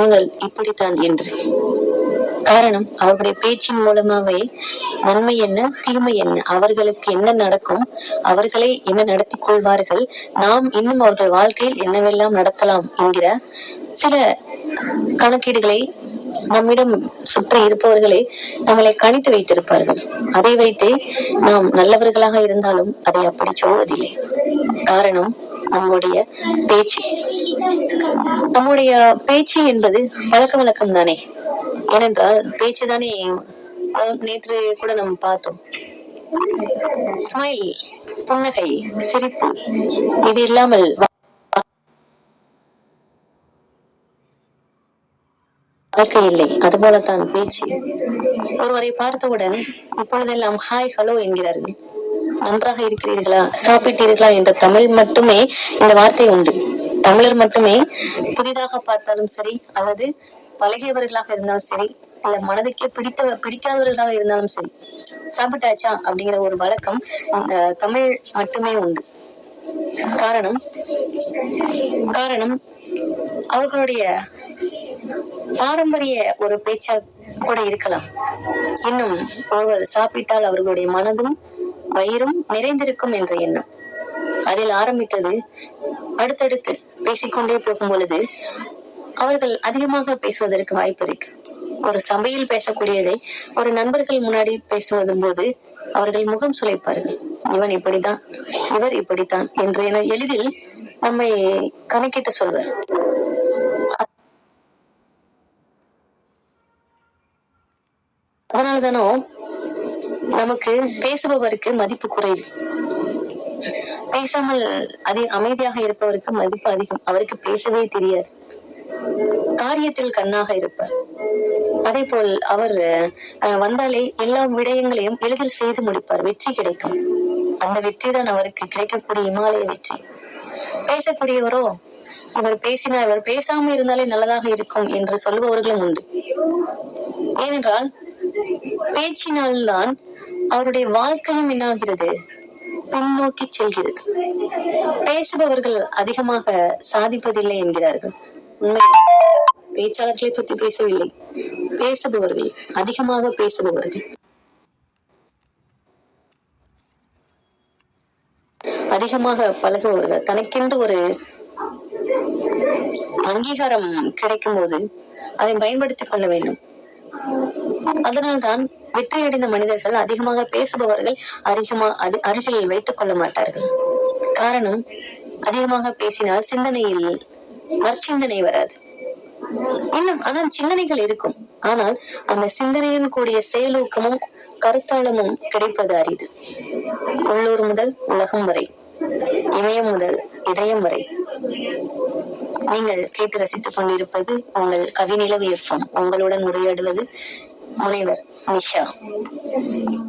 முதல் இப்படித்தான் என்று. காரணம் அவருடைய பேச்சின் மூலமாவே நன்மை என்ன தீமை என்ன அவர்களுக்கு என்ன நடக்கும் அவர்களை என்ன நடத்தி கொள்வார்கள் நாம் இன்னும் அவர்கள் வாழ்க்கையில் என்னவெல்லாம் நடத்தலாம் என்கிற சில கணக்கீடுகளை நம்மிடம் சுற்றி இருப்பவர்களே நம்மளை கணித்து வைத்திருப்பார்கள். அதை வைத்தே நாம் நல்லவர்களாக இருந்தாலும் அதை அப்படி சொல்வதில்லை. காரணம் நம்முடைய பேச்சு. நம்முடைய பேச்சு என்பது பழக்க வழக்கம் தானே? ஏனென்றால் பேச்சு தானே நேற்று கூட நம்ம பார்த்தோம். ஸ்மைல் புன்னகை சிரிப்பு இது இல்லாமல் வாழ்க்கை இல்லை. அதுபோலத்தான் பேச்சு. ஒருவரை பார்த்தவுடன் இப்பொழுதெல்லாம் ஹாய் ஹலோ என்கிறார்கள். நன்றாக இருக்கிறீர்களா? சாப்பிட்டீர்களா? என்ற தமிழ் மட்டுமே இந்த வார்த்தை உண்டு. தமிழர் மட்டுமே புதிதாக பார்த்தாலும் சரி அல்லது பழகியவர்களாக இருந்தாலும் சரி இல்ல மனதுக்கே பிடித்த பிடிக்காதவர்களாக இருந்தாலும் சரி சாப்பிட்டாச்சா அப்படிங்கிற ஒரு வழக்கம் தமிழ் மட்டுமே உண்டு. காரணம் காரணம் அவர்களுடைய பாரம்பரிய ஒரு பேச்சா கூட இருக்கலாம். இன்னும் ஒருவர் சாப்பிட்டால் அவர்களுடைய மனதும் வயிறும் நிறைந்திருக்கும் என்ற எண்ணம். அதில் ஆரம்பித்தது அடுத்தடுத்து பேசிக்கொண்டே போகும் பொழுது அவர்கள் அதிகமாக பேசுவதற்கு வாய்ப்பு இருக்கு. ஒரு சபையில் பேசக்கூடியதை ஒரு நண்பர்கள் முன்னாடி பேசுவதும் போது அவர்கள் முகம் சுளைப்பார்கள். இவன் இப்படித்தான் இவர் இப்படித்தான் என்று என எளிதில் நம்மை கணக்கிட்டு சொல்வர். அதனாலதானோ நமக்கு பேசுபவருக்கு மதிப்பு குறைவு. பேசாமல் அதி அமைதியாக இருப்பவருக்கு மதிப்பு அதிகம். அவருக்கு பேசவே தெரியாது. காரியத்தில் கண்ணாக இருப்பார். அதே போல் அவர் வந்தாலே எல்லா விடயங்களையும் எளிதில் செய்து முடிப்பார். வெற்றி கிடைக்கும். அந்த வெற்றி தான் அவருக்கு கிடைக்கக்கூடிய இமாலய வெற்றி. பேசக்கூடியவரோ இவர் பேசினா இவர் பேசாம இருந்தாலே நல்லதாக இருக்கும் என்று சொல்பவர்களும் உண்டு. ஏனென்றால் பேச்சினால்தான் அவருடைய வாழ்க்கையும் என்னாகிறது பின்னோக்கி செல்கிறது. பேசுபவர்கள் அதிகமாக சாதிப்பதில்லை என்கிறார்கள். உண்மை பேச்சாளர்களை பற்றி பேசவில்லை. பேசுபவர்கள் அதிகமாக பேசுபவர்கள். அதிகமாக பழகுபவர்கள். தனக்கென்று ஒரு அங்கீகாரம் கிடைக்கும் போது அதை பயன்படுத்திக் கொள்ள வேண்டும். அதனால்தான் வெற்றியடைந்த மனிதர்கள் அதிகமாக பேசுபவர்கள் அதிகமா அது அருகில் வைத்துக் கொள்ள மாட்டார்கள். காரணம் அதிகமாக பேசினால் சிந்தனையில் நற்சிந்தனை வராது. இன்னும் ஆனால் சிந்தனைகள் இருக்கும். ஆனால் அந்த சிந்தனையுடன் கூடிய செயலூக்கமும் கருத்தாளமும் கிடைப்பது அரிது. உள்ளூர் முதல் உலகம் வரை இமயம் முதல் இதயம் வரை. நீங்கள் கேட்டு ரசித்துக் கொண்டிருப்பது உங்கள் கவிநிலவு எஃப்எம் உங்களுடன் உரையாடுவது i'll leave michelle.